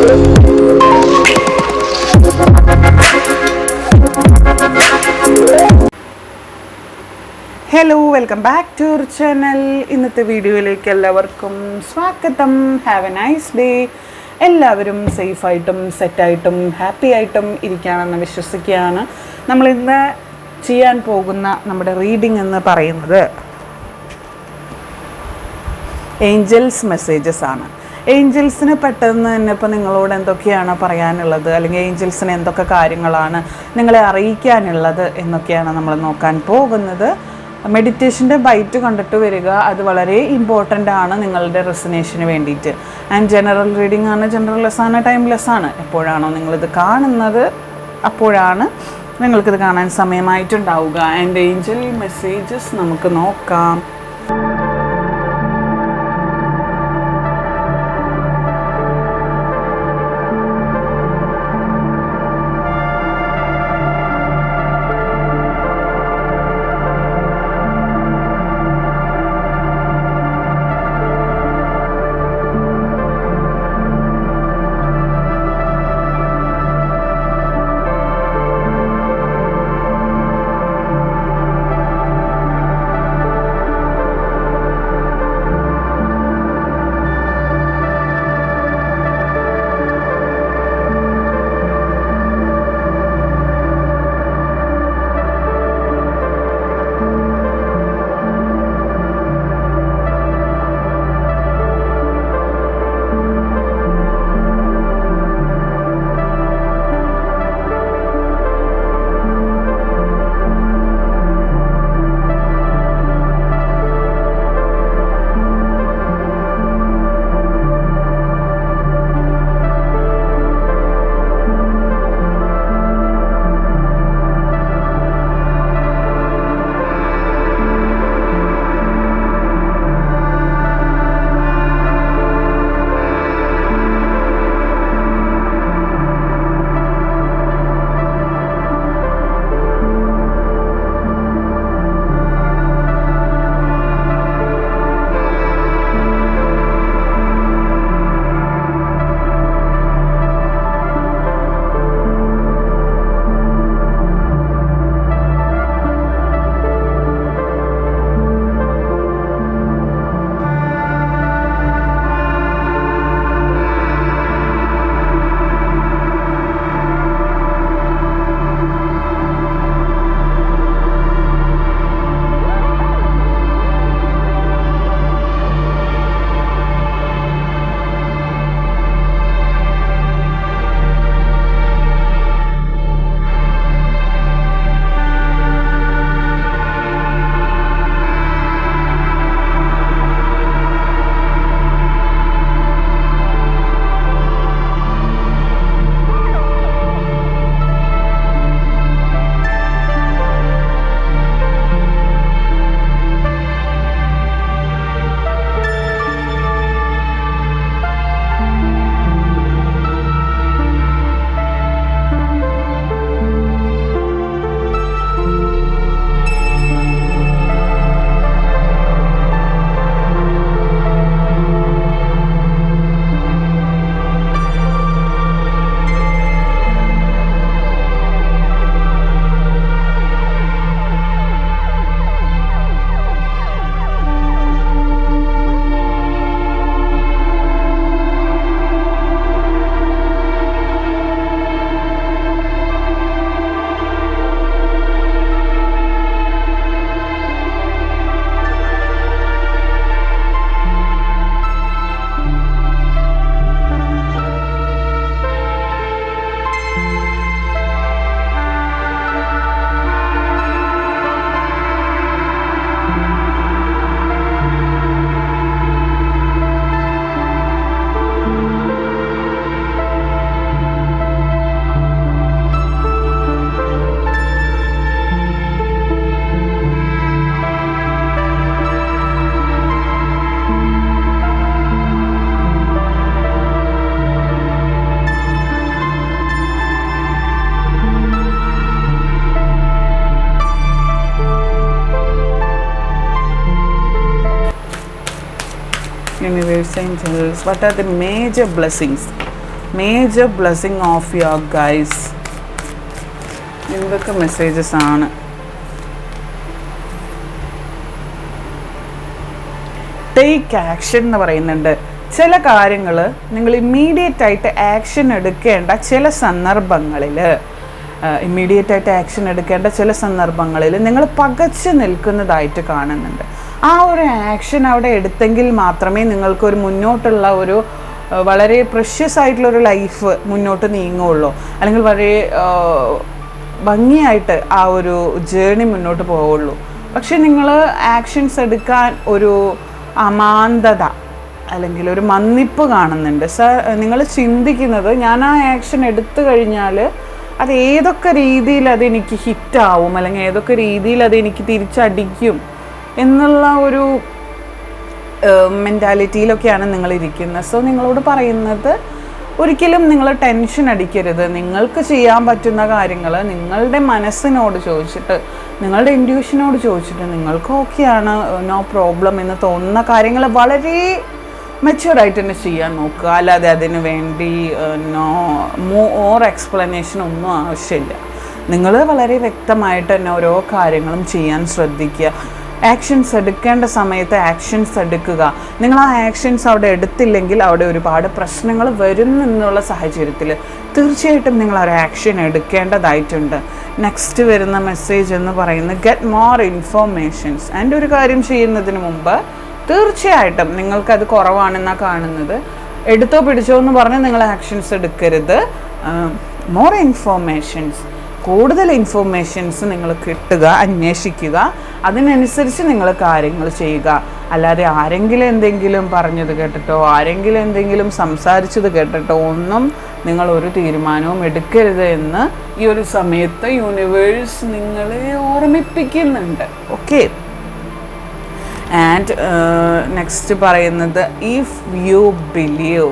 Hello welcome back to our channel ഇന്നത്തെ വീഡിയോയിലേക്ക് എല്ലാവർക്കും സ്വാഗതം. ഹാവ് എ നൈസ് ഡേ എല്ലാവരും സേഫായിട്ടും സെറ്റായിട്ടും ഹാപ്പി ആയിട്ടും ഇരിക്കുകയാണെന്ന് വിശ്വസിക്കുകയാണ്. നമ്മളിന്ന് ചെയ്യാൻ പോകുന്ന നമ്മുടെ റീഡിംഗ് എന്ന് പറയുന്നത് ഏഞ്ചൽസ് മെസ്സേജസ് ആണ്. ഏഞ്ചൽസിന് പെട്ടെന്ന് തന്നെ ഇപ്പോൾ നിങ്ങളോട് എന്തൊക്കെയാണ് പറയാനുള്ളത്? അല്ലെങ്കിൽ ഏഞ്ചൽസിന് എന്തൊക്കെ കാര്യങ്ങളാണ് നിങ്ങളെ അറിയിക്കാനുള്ളത് എന്നൊക്കെയാണ് നമ്മൾ നോക്കാൻ പോകുന്നത്. മെഡിറ്റേഷന്റെ ബൈറ്റ് കണ്ടിട്ട് വരിക. അത് വളരെ ഇമ്പോർട്ടന്റ് ആണ് നിങ്ങളുടെ റെസിനേഷന് വേണ്ടിയിട്ട്. ആൻഡ് ജനറൽ റീഡിംഗ് ആണ് ജനറൽ ആണ് ടൈംലെസ് ആണ്. എപ്പോഴാണോ നിങ്ങളിത് കാണുന്നത് അപ്പോഴാണ് നിങ്ങൾക്കിത് കാണാൻ സമയമായിട്ടുണ്ടാവുക. ആൻഡ് ഏഞ്ചൽ മെസ്സേജസ് നമുക്ക് നോക്കാം. Universe angels what are the major blessings? Major blessing of your guys എന്തൊക്കെ മെസ്സേജസ് ആണ്? ടേക്ക് ആക്ഷൻ എന്ന് പറയുന്നുണ്ട്. ചില കാര്യങ്ങൾ നിങ്ങൾ ഇമ്മീഡിയറ്റ് ആയിട്ട് ആക്ഷൻ എടുക്കേണ്ട ചില സന്ദർഭങ്ങളിൽ ഇമ്മീഡിയറ്റ് ആയിട്ട് ആക്ഷൻ എടുക്കേണ്ട ചില സന്ദർഭങ്ങളിൽ നിങ്ങൾ പകച്ചു നിൽക്കുന്നതായിട്ട് കാണുന്നുണ്ട്. ആ ഒരു ആക്ഷൻ അവിടെ എടുത്തെങ്കിൽ മാത്രമേ നിങ്ങൾക്കൊരു മുന്നോട്ടുള്ള ഒരു വളരെ പ്രഷ്യസ് ആയിട്ടുള്ളൊരു ലൈഫ് മുന്നോട്ട് നീങ്ങുള്ളൂ അല്ലെങ്കിൽ വളരെ ഭംഗിയായിട്ട് ആ ഒരു ജേണി മുന്നോട്ട് പോവുള്ളൂ പക്ഷെ നിങ്ങൾ ആക്ഷൻസ് എടുക്കാൻ ഒരു അമാന്തത അല്ലെങ്കിൽ ഒരു മന്നിപ്പ് കാണുന്നുണ്ട്. സർ നിങ്ങൾ ചിന്തിക്കുന്നത് ഞാൻ ആ ആക്ഷൻ എടുത്തു കഴിഞ്ഞാൽ അത് ഏതൊക്കെ രീതിയിൽ അതെനിക്ക് ഹിറ്റാവും അല്ലെങ്കിൽ ഏതൊക്കെ രീതിയിൽ അതെനിക്ക് തിരിച്ചടിക്കും. എന്നുള്ള ഒരു മെന്റാലിറ്റിയിലൊക്കെയാണ് നിങ്ങൾ ഇരിക്കുന്നത് സോ നിങ്ങളോട് പറയുന്നത് ഒരിക്കലും നിങ്ങൾ ടെൻഷൻ അടിക്കരുത്. നിങ്ങൾക്ക് ചെയ്യാൻ പറ്റുന്ന കാര്യങ്ങൾ നിങ്ങളുടെ മനസ്സിനോട് ചോദിച്ചിട്ട് നിങ്ങളുടെ ഇൻഡ്യൂഷനോട് ചോദിച്ചിട്ട് നിങ്ങൾക്ക് ഓക്കെയാണ് നോ പ്രോബ്ലം എന്ന് തോന്നുന്ന കാര്യങ്ങൾ വളരെ മെച്യൂറായിട്ട് തന്നെ ചെയ്യാൻ നോക്കുക. അല്ലാതെ അതിന് വേണ്ടി നോ മോ ഓർ എക്സ്പ്ലനേഷൻ ഒന്നും ആവശ്യമില്ല. നിങ്ങൾ വളരെ വ്യക്തമായിട്ട് തന്നെ ഓരോ കാര്യങ്ങളും ചെയ്യാൻ ശ്രദ്ധിക്കുക. ആക്ഷൻസ് എടുക്കേണ്ട സമയത്ത് ആക്ഷൻസ് എടുക്കുക. നിങ്ങൾ ആ ആക്ഷൻസ് അവിടെ എടുത്തില്ലെങ്കിൽ അവിടെ ഒരുപാട് പ്രശ്നങ്ങൾ വരും എന്നുള്ള സാഹചര്യത്തിൽ തീർച്ചയായിട്ടും നിങ്ങൾ ഒരു ആക്ഷൻ എടുക്കേണ്ടതായിട്ടുണ്ട്. നെക്സ്റ്റ് വരുന്ന മെസ്സേജ് എന്ന് പറയുന്നത് ഗെറ്റ് മോർ ഇൻഫോർമേഷൻസ് ആൻഡ് ഒരു കാര്യം ചെയ്യുന്നതിന് മുമ്പ് തീർച്ചയായിട്ടും നിങ്ങൾക്കത് കുറവാണെന്നാണ് കാണുന്നത്. എടുത്തോ പിടിച്ചോ എന്ന് പറഞ്ഞ് നിങ്ങൾ ആക്ഷൻസ് എടുക്കരുത്. മോർ ഇൻഫോർമേഷൻസ് കൂടുതൽ ഇൻഫോർമേഷൻസ് നിങ്ങൾ കിട്ടുക അന്വേഷിക്കുക. അതിനനുസരിച്ച് നിങ്ങൾ കാര്യങ്ങൾ ചെയ്യുക. അല്ലാതെ ആരെങ്കിലും എന്തെങ്കിലും പറഞ്ഞത് കേട്ടിട്ടോ ആരെങ്കിലും എന്തെങ്കിലും സംസാരിച്ചത് കേട്ടിട്ടോ ഒന്നും നിങ്ങൾ ഒരു തീരുമാനവും എടുക്കരുത് എന്ന് ഈ ഒരു സമയത്ത് യൂണിവേഴ്സ് നിങ്ങളെ ഓർമ്മിപ്പിക്കുന്നുണ്ട്. ഓക്കെ ആൻഡ് നെക്സ്റ്റ് പറയുന്നത് if you believe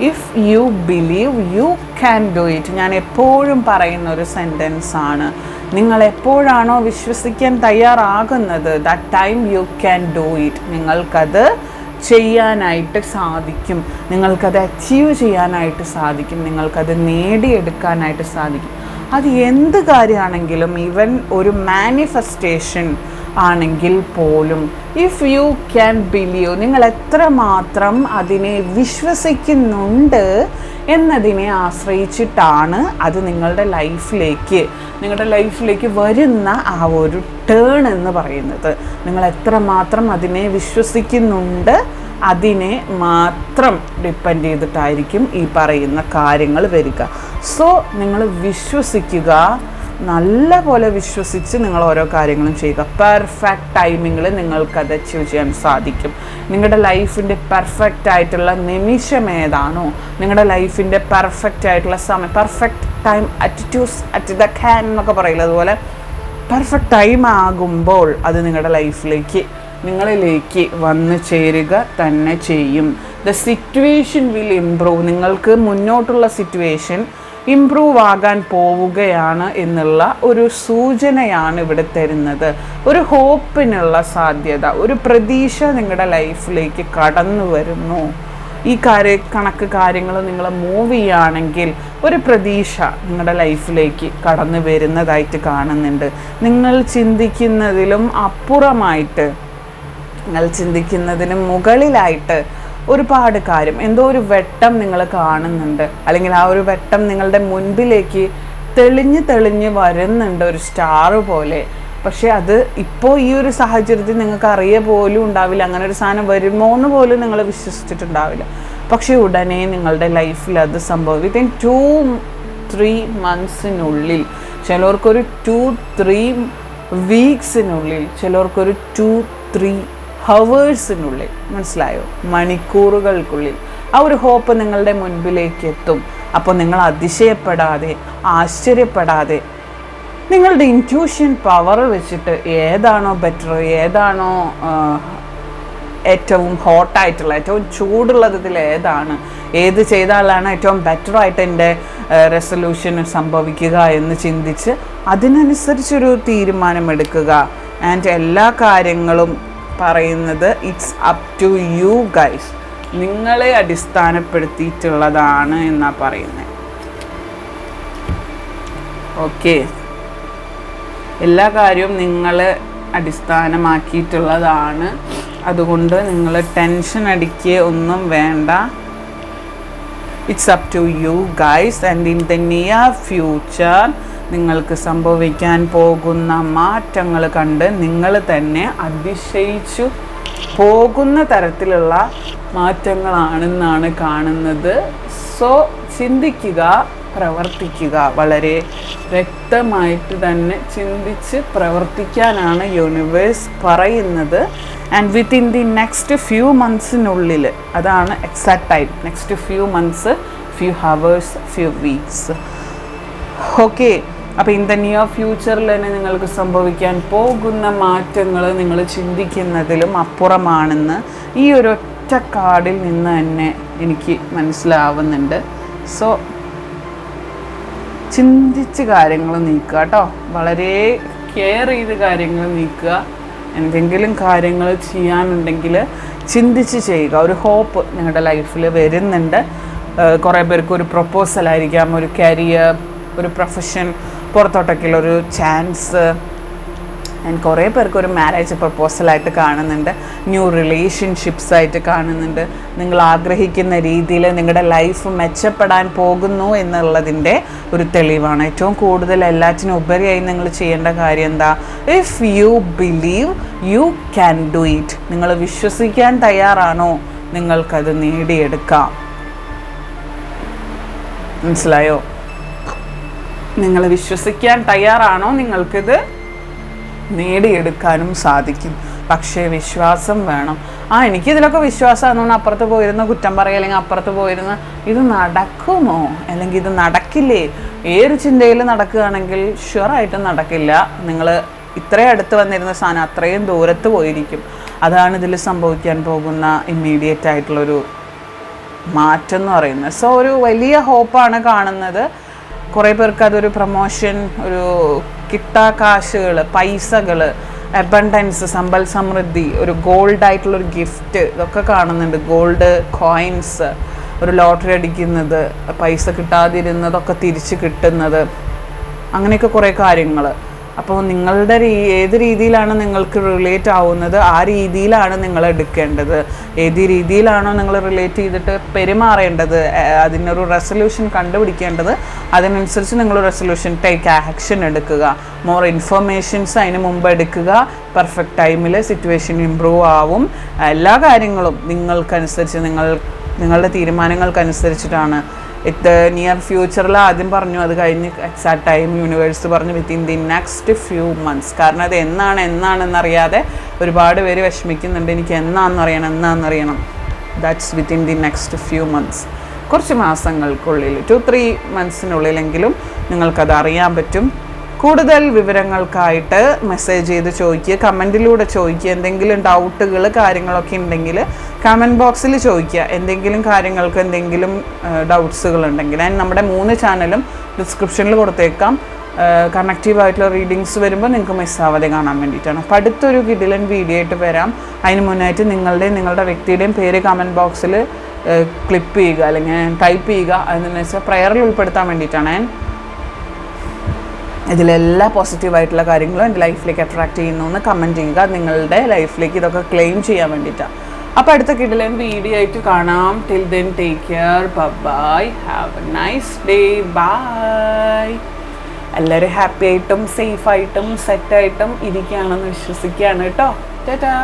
if you believe you can do it ഞാൻ എപ്പോഴും പറയുന്ന ഒരു സെന്റൻസ് ആണ്. നിങ്ങൾ എപ്പോഴാണോ വിശ്വസിക്കാൻ തയ്യാറാകുന്നത് that time you can do it നിങ്ങൾക്കത് ചെയ്യാനായിട്ട് സാധിക്കും. നിങ്ങൾക്കത് അച്ചീവ് ചെയ്യാനായിട്ട് സാധിക്കും. നിങ്ങൾക്കത് നേടിയെടുക്കാനായിട്ട് സാധിക്കും. അത് എന്ത് കാര്യമാണെങ്കിലും ഈവൻ ഒരു മാനിഫെസ്റ്റേഷൻ ആണെങ്കിൽ പോലും ഇഫ് യു ക്യാൻ ബിലീവ് നിങ്ങൾ എത്രമാത്രം അതിനെ വിശ്വസിക്കുന്നുണ്ട് എന്നതിനെ ആശ്രയിച്ചിട്ടാണ് അത് നിങ്ങളുടെ ലൈഫിലേക്ക് നിങ്ങളുടെ ലൈഫിലേക്ക് വരുന്ന ആ ഒരു ടേൺ എന്ന് പറയുന്നത്. നിങ്ങൾ എത്രമാത്രം അതിനെ വിശ്വസിക്കുന്നുണ്ട് അതിനെ മാത്രം ഡിപ്പെൻഡ് ചെയ്തിട്ടായിരിക്കും ഈ പറയുന്ന കാര്യങ്ങൾ വരിക. സോ നിങ്ങൾ വിശ്വസിക്കുക നല്ല പോലെ വിശ്വസിച്ച് നിങ്ങൾ ഓരോ കാര്യങ്ങളും ചെയ്യുക. പെർഫെക്റ്റ് ടൈമിങ്ങിൽ നിങ്ങൾക്കത് അച്ചീവ് ചെയ്യാൻ സാധിക്കും. നിങ്ങളുടെ ലൈഫിന്റെ പെർഫെക്റ്റ് ആയിട്ടുള്ള നിമിഷം ഏതാണോ നിങ്ങളുടെ ലൈഫിന്റെ പെർഫെക്റ്റ് ആയിട്ടുള്ള സമയം perfect time attitudes at the can എന്നൊക്കെ പറയില്ല അതുപോലെ പെർഫെക്റ്റ് ടൈം ആകുമ്പോൾ അത് നിങ്ങളുടെ ലൈഫിലേക്ക് നിങ്ങളിലേക്ക് വന്നു ചേരുക തന്നെ ചെയ്യും. ദ സിറ്റുവേഷൻ വിൽ ഇംപ്രൂവ് നിങ്ങൾക്ക് മുന്നോട്ടുള്ള സിറ്റുവേഷൻ ഇംപ്രൂവ് ആകാൻ പോവുകയാണ് എന്നുള്ള ഒരു സൂചനയാണ് ഇവിടെ തരുന്നത്. ഒരു ഹോപ്പിനുള്ള സാധ്യത ഒരു പ്രതീക്ഷ നിങ്ങളുടെ ലൈഫിലേക്ക് കടന്നു വരുന്നു. ഈ കാര്യ കണക്ക് കാര്യങ്ങൾ നിങ്ങൾ മൂവ് ചെയ്യുകയാണെങ്കിൽ ഒരു പ്രതീക്ഷ നിങ്ങളുടെ ലൈഫിലേക്ക് കടന്നു വരുന്നതായിട്ട് കാണുന്നുണ്ട്. നിങ്ങൾ ചിന്തിക്കുന്നതിലും അപ്പുറമായിട്ട് നിങ്ങൾ ചിന്തിക്കുന്നതിന് മുകളിലായിട്ട് ഒരുപാട് കാര്യം. എന്തോ ഒരു വെട്ടം നിങ്ങൾ കാണുന്നുണ്ട്. അല്ലെങ്കിൽ ആ ഒരു വെട്ടം നിങ്ങളുടെ മുൻപിലേക്ക് തെളിഞ്ഞ് തെളിഞ്ഞ് വരുന്നുണ്ട് ഒരു സ്റ്റാർ പോലെ. പക്ഷേ അത് ഇപ്പോൾ ഈ ഒരു സാഹചര്യത്തിൽ നിങ്ങൾക്ക് അറിയ പോലും ഉണ്ടാവില്ല. അങ്ങനെ ഒരു സാധനം വരുമോ എന്ന് പോലും നിങ്ങൾ വിശ്വസിച്ചിട്ടുണ്ടാവില്ല. പക്ഷേ ഉടനെ നിങ്ങളുടെ ലൈഫിൽ അത് സംഭവം വിത്തിൻ ടു ത്രീ മന്ത്സിനുള്ളിൽ ചിലർക്കൊരു ടു ത്രീ വീക്സിനുള്ളിൽ ചിലർക്കൊരു ടു ത്രീ ഹവേഴ്സിനുള്ളിൽ മനസ്സിലായോ? മണിക്കൂറുകൾക്കുള്ളിൽ. ആ ഒരു ഹോപ്പ് നിങ്ങളുടെ മുൻപിലേക്ക് എത്തും അപ്പോൾ നിങ്ങൾ അതിശയപ്പെടാതെ ആശ്ചര്യപ്പെടാതെ നിങ്ങളുടെ ഇന്റ്യൂഷൻ പവർ വെച്ചിട്ട് ഏതാണോ ബെറ്റർ ഏതാണോ ഏറ്റവും ഹോട്ടായിട്ടുള്ള ഏറ്റവും ചൂടുള്ളത് ഇതിൽ ഏതാണ്? ഏത് ചെയ്താലാണ് ഏറ്റവും ബെറ്റർ ആയിട്ട് എന്റെ റെസൊല്യൂഷൻ സംഭവിക്കുക എന്ന് ചിന്തിച്ച് അതിനനുസരിച്ചൊരു തീരുമാനമെടുക്കുക. ആൻഡ് എല്ലാ കാര്യങ്ങളും പറയുന്നത് it's up to you guys നിങ്ങളെ അടിസ്ഥാനപ്പെടുത്തിയിട്ടുള്ളതാണ് എന്നാ പറയുന്നത് ഓക്കെ എല്ലാ കാര്യവും നിങ്ങളെ അടിസ്ഥാനമാക്കിയിട്ടുള്ളതാണ്. അതുകൊണ്ട് നിങ്ങൾ ടെൻഷൻ അടിക്കുക ഒന്നും വേണ്ട. It's up to you guys and in the near future നിങ്ങൾക്ക് സംഭവിക്കാൻ പോകുന്ന മാറ്റങ്ങൾ കണ്ട് നിങ്ങൾ തന്നെ അതിശയിച്ചു പോകുന്ന തരത്തിലുള്ള മാറ്റങ്ങളാണെന്നാണ് കാണുന്നത്. സോ ചിന്തിക്കുക പ്രവർത്തിക്കുക. വളരെ വ്യക്തമായിട്ട് തന്നെ ചിന്തിച്ച് പ്രവർത്തിക്കാനാണ് യൂണിവേഴ്സ് പറയുന്നത്. And within the next few മന്ത്സിനുള്ളിൽ അതാണ് എക്സാക്ട് ആയിട്ട് next few months few hours few weeks okay അപ്പോൾ ഇൻ ദ നിയർ ഫ്യൂച്ചറിൽ തന്നെ നിങ്ങൾക്ക് സംഭവിക്കാൻ പോകുന്ന മാറ്റങ്ങൾ നിങ്ങൾ ചിന്തിക്കുന്നതിലും അപ്പുറമാണെന്ന് ഈ ഒരു ഒറ്റ കാർഡിൽ നിന്ന് തന്നെ എനിക്ക് മനസ്സിലാവുന്നുണ്ട്. സോ ചിന്തിച്ച് കാര്യങ്ങൾ നീക്കുക കേട്ടോ വളരെ കെയർ ചെയ്ത് കാര്യങ്ങൾ നീക്കുക. എന്തെങ്കിലും കാര്യങ്ങൾ ചെയ്യാനുണ്ടെങ്കിൽ ചിന്തിച്ച് ചെയ്യുക. ഒരു ഹോപ്പ് നിങ്ങളുടെ ലൈഫിൽ വരുന്നുണ്ട്. കുറേ പേർക്ക് ഒരു പ്രപ്പോസൽ ആയിരിക്കാം ഒരു കരിയർ ഒരു പ്രൊഫഷൻ പുറത്തോട്ടൊക്കെയുള്ള ഒരു ചാൻസ് ആൻഡ് കുറേ പേർക്ക് ഒരു മാരേജ് പ്രപ്പോസലായിട്ട് കാണുന്നുണ്ട്. ന്യൂ റിലേഷൻഷിപ്സ് ആയിട്ട് കാണുന്നുണ്ട്. നിങ്ങൾ ആഗ്രഹിക്കുന്ന രീതിയിൽ നിങ്ങളുടെ ലൈഫ് മെച്ചപ്പെടാൻ പോകുന്നു എന്നുള്ളതിന്റെ ഒരു തെളിവാണ്. ഏറ്റവും കൂടുതൽ എല്ലാറ്റിനും ഉപരിയായി നിങ്ങൾ ചെയ്യേണ്ട കാര്യം എന്താ? If you believe you can do it നിങ്ങൾ വിശ്വസിക്കാൻ തയ്യാറാണോ? നിങ്ങൾക്കത് നേടിയെടുക്കാം. മനസ്സിലായോ? നിങ്ങൾ വിശ്വസിക്കാൻ തയ്യാറാണോ? നിങ്ങൾക്കിത് നേടിയെടുക്കാനും സാധിക്കും. പക്ഷേ വിശ്വാസം വേണം. ആ എനിക്കിതിലൊക്കെ വിശ്വാസം എന്നുകൊണ്ട് അപ്പുറത്ത് പോയിരുന്ന കുറ്റം പറയുക അല്ലെങ്കിൽ അപ്പുറത്ത് പോയിരുന്ന ഇത് നടക്കുമോ? അല്ലെങ്കിൽ ഇത് നടക്കില്ലേ? ഏത് ചിന്തയിൽ നടക്കുകയാണെങ്കിൽ ഷുവറായിട്ടും നടക്കില്ല. നിങ്ങൾ ഇത്രയും അടുത്ത് വന്നിരുന്ന സാധനം അത്രയും ദൂരത്ത് പോയിരിക്കും. അതാണ് ഇതിൽ സംഭവിക്കാൻ പോകുന്ന ഇമ്മീഡിയറ്റ് ആയിട്ടുള്ളൊരു മാറ്റം എന്ന് പറയുന്നത്. സോ ഒരു വലിയ ഹോപ്പാണ് കാണുന്നത്. കുറേ പേർക്ക് അതൊരു പ്രൊമോഷൻ ഒരു കിട്ടാ കാശുകൾ പൈസകൾ അബണ്ടൻസ് സമ്പൽ സമൃദ്ധി ഒരു ഗോൾഡ് ആയിട്ടുള്ള ഒരു ഗിഫ്റ്റ് ഇതൊക്കെ കാണുന്നുണ്ട്. ഗോൾഡ് കോയിൻസ് ഒരു ലോട്ടറി അടിക്കുന്നത് പൈസ കിട്ടാതിരുന്നതൊക്കെ തിരിച്ച് കിട്ടുന്നത്. അങ്ങനെയൊക്കെ കുറേ കാര്യങ്ങൾ അപ്പോൾ നിങ്ങളുടെ ഏത് രീതിയിലാണ് നിങ്ങൾക്ക് റിലേറ്റ് ആവുന്നത്? ആ രീതിയിലാണ് നിങ്ങൾ എടുക്കേണ്ടത്. ഏത് രീതിയിലാണോ നിങ്ങൾ റിലേറ്റ് ചെയ്തിട്ട് പെരുമാറേണ്ടത്? അതിനൊരു റെസൊല്യൂഷൻ കണ്ടുപിടിക്കേണ്ടത്? അതിനനുസരിച്ച് നിങ്ങൾ റെസൊല്യൂഷൻ ടേക്ക് ആക്ഷൻ എടുക്കുക. മോർ ഇൻഫർമേഷൻസ് അതിന് മുമ്പ് എടുക്കുക. പെർഫെക്റ്റ് ടൈമിൽ സിറ്റുവേഷൻ ഇമ്പ്രൂവ് ആവും. എല്ലാ കാര്യങ്ങളും നിങ്ങൾക്കനുസരിച്ച് നിങ്ങൾ നിങ്ങളുടെ തീരുമാനങ്ങൾക്കനുസരിച്ചിട്ടാണ്. ഇത് നിയർ ഫ്യൂച്ചറിൽ ആദ്യം പറഞ്ഞു അത് കഴിഞ്ഞ് എക്സാക്ട് ടൈം യൂണിവേഴ്സ് പറഞ്ഞു within the next few months കാരണം അത് എന്നാണ് എന്നാണെന്നറിയാതെ ഒരുപാട് പേര് വിഷമിക്കുന്നുണ്ട്. എനിക്ക് എന്നാണെന്നറിയണം എന്നാണെന്നറിയണം that's within the next few months കുറച്ച് മാസങ്ങൾക്കുള്ളിൽ ടു ത്രീ മന്ത്സിനുള്ളിലെങ്കിലും നിങ്ങൾക്കത് അറിയാൻ പറ്റും. കൂടുതൽ വിവരങ്ങൾക്കായിട്ട് മെസ്സേജ് ചെയ്ത് ചോദിക്കുക കമന്റിലൂടെ ചോദിക്കുക എന്തെങ്കിലും ഡൗട്ടുകൾ കാര്യങ്ങളൊക്കെ ഉണ്ടെങ്കിൽ കമന്റ് ബോക്സിൽ ചോദിക്കുക. എന്തെങ്കിലും കാര്യങ്ങൾക്ക് എന്തെങ്കിലും ഡൗട്ട്സുകൾ ഉണ്ടെങ്കിൽ. അതിന് നമ്മുടെ മൂന്ന് ചാനലും ഡിസ്ക്രിപ്ഷനിൽ കൊടുത്തേക്കാം. കണക്റ്റീവ് ആയിട്ടുള്ള റീഡിങ്സ് വരുമ്പോൾ നിങ്ങൾക്ക് മിസ്സാവാതെ കാണാൻ വേണ്ടിയിട്ടാണ്. അപ്പോൾ അടുത്തൊരു കിഡിലൻ വീഡിയോ ആയിട്ട് വരാം. അതിന് മുന്നായിട്ട് നിങ്ങളുടെയും നിങ്ങളുടെ വ്യക്തിയുടെയും പേര് കമന്റ് ബോക്സിൽ ക്ലിപ്പ് ചെയ്യുക അല്ലെങ്കിൽ ടൈപ്പ് ചെയ്യുക. അതെന്ന് വെച്ചാൽ പ്രയറിൽ ഉൾപ്പെടുത്താൻ വേണ്ടിയിട്ടാണ്. ഇതിലെല്ലാ പോസിറ്റീവായിട്ടുള്ള കാര്യങ്ങളും എന്റെ ലൈഫിലേക്ക് അട്രാക്ട് ചെയ്യുന്നു എന്ന് കമന്റ് ചെയ്യുക. നിങ്ങളുടെ ലൈഫിലേക്ക് ഇതൊക്കെ ക്ലെയിം ചെയ്യാൻ വേണ്ടിയിട്ടാണ് അപ്പോൾ അടുത്ത കിടിലൻ വീഡിയോ ആയിട്ട് കാണാം. Till then take care bye have a nice day bye എല്ലാവരും ഹാപ്പി ആയിട്ടും സേഫായിട്ടും സെറ്റായിട്ടും ഇരിക്കുകയാണെന്ന് വിശ്വസിക്കുകയാണ് കേട്ടോ. ടാറ്റാ